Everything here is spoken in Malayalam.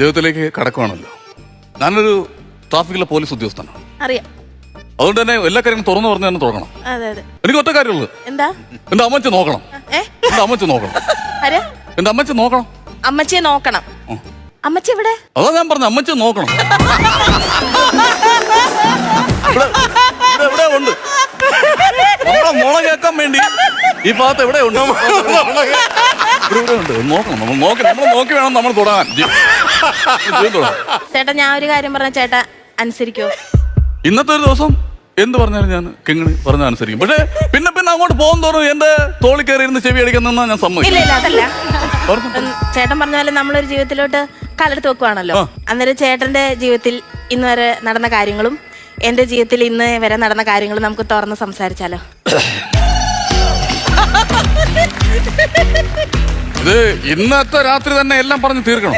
ജീവിതത്തിലേക്ക് കടക്കുവാണല്ലോ. ഞാനൊരു ട്രാഫിക്കിലെ പോലീസ് ഉദ്യോഗസ്ഥനാണ്. അറിയാം. അതുകൊണ്ട് തന്നെ എല്ലാ കാര്യങ്ങളും തുറന്നു പറഞ്ഞു തന്നെ തുടങ്ങണം അതെ അതെ. എനിക്ക് ഒറ്റ കാര്യമുള്ളൂ. എന്താ? എന്റെ അമ്മച്ചി നോക്കണം. ഏ? എന്റെ അമ്മച്ചി നോക്കണം. ആരാ? എന്റെ അമ്മച്ചി നോക്കണം. അമ്മച്ചിയെ നോക്കണം. അമ്മച്ചി എവിടെ? അതാ ഞാൻ പറഞ്ഞു അമ്മച്ചി നോക്കണം. ഇവിടെ ഇവിടെ എവിടെ ഉണ്ട്. നമ്മളെ മുള കേൾക്കാൻ വേണ്ടി ഈ ഭാഗത്ത് എവിടെ ഉണ്ട്? ഇവിടെ ഇവിടെ ഉണ്ട്. നോക്കണം നമ്മൾ നോക്കി നമ്മൾ നോക്കി വേണം നമ്മൾ തുടങ്ങാൻ. ചേട്ടാ ഞാൻ ഒരു കാര്യം പറഞ്ഞ ചേട്ടാ അനുസരിക്കോ. ഇന്നത്തെ ഒരു ദിവസം എന്ത് പറഞ്ഞാലും ഞാൻ കിങ്ങിണി പറഞ്ഞ അനുസരിക്കും. പക്ഷേ പിന്നെ പിന്നെ അങ്ങോട്ട് പോകും തോറും എന്റെ തോളി കയറി ഇരുന്ന് ചെവി അടിക്കാൻ നിന്നാ ഞാൻ ഇല്ല സമ്മതിക്കും. ഇല്ല അതല്ല. ചേട്ടൻ പറഞ്ഞ പോലെ നമ്മളൊരു ജീവിതത്തിലോട്ട് കാലെടുത്ത് വെക്കുവാണല്ലോ. അന്നേരം ചേട്ടന്റെ ജീവിതത്തിൽ ഇന്ന് വരെ നടന്ന കാര്യങ്ങളും എന്റെ ജീവിതത്തിൽ ഇന്ന് വരെ നടന്ന കാര്യങ്ങളും നമുക്ക് തുറന്ന് സംസാരിച്ചാലോ? ഇത് ഇന്നത്തെ രാത്രി തന്നെ എല്ലാം പറഞ്ഞു തീർക്കണം.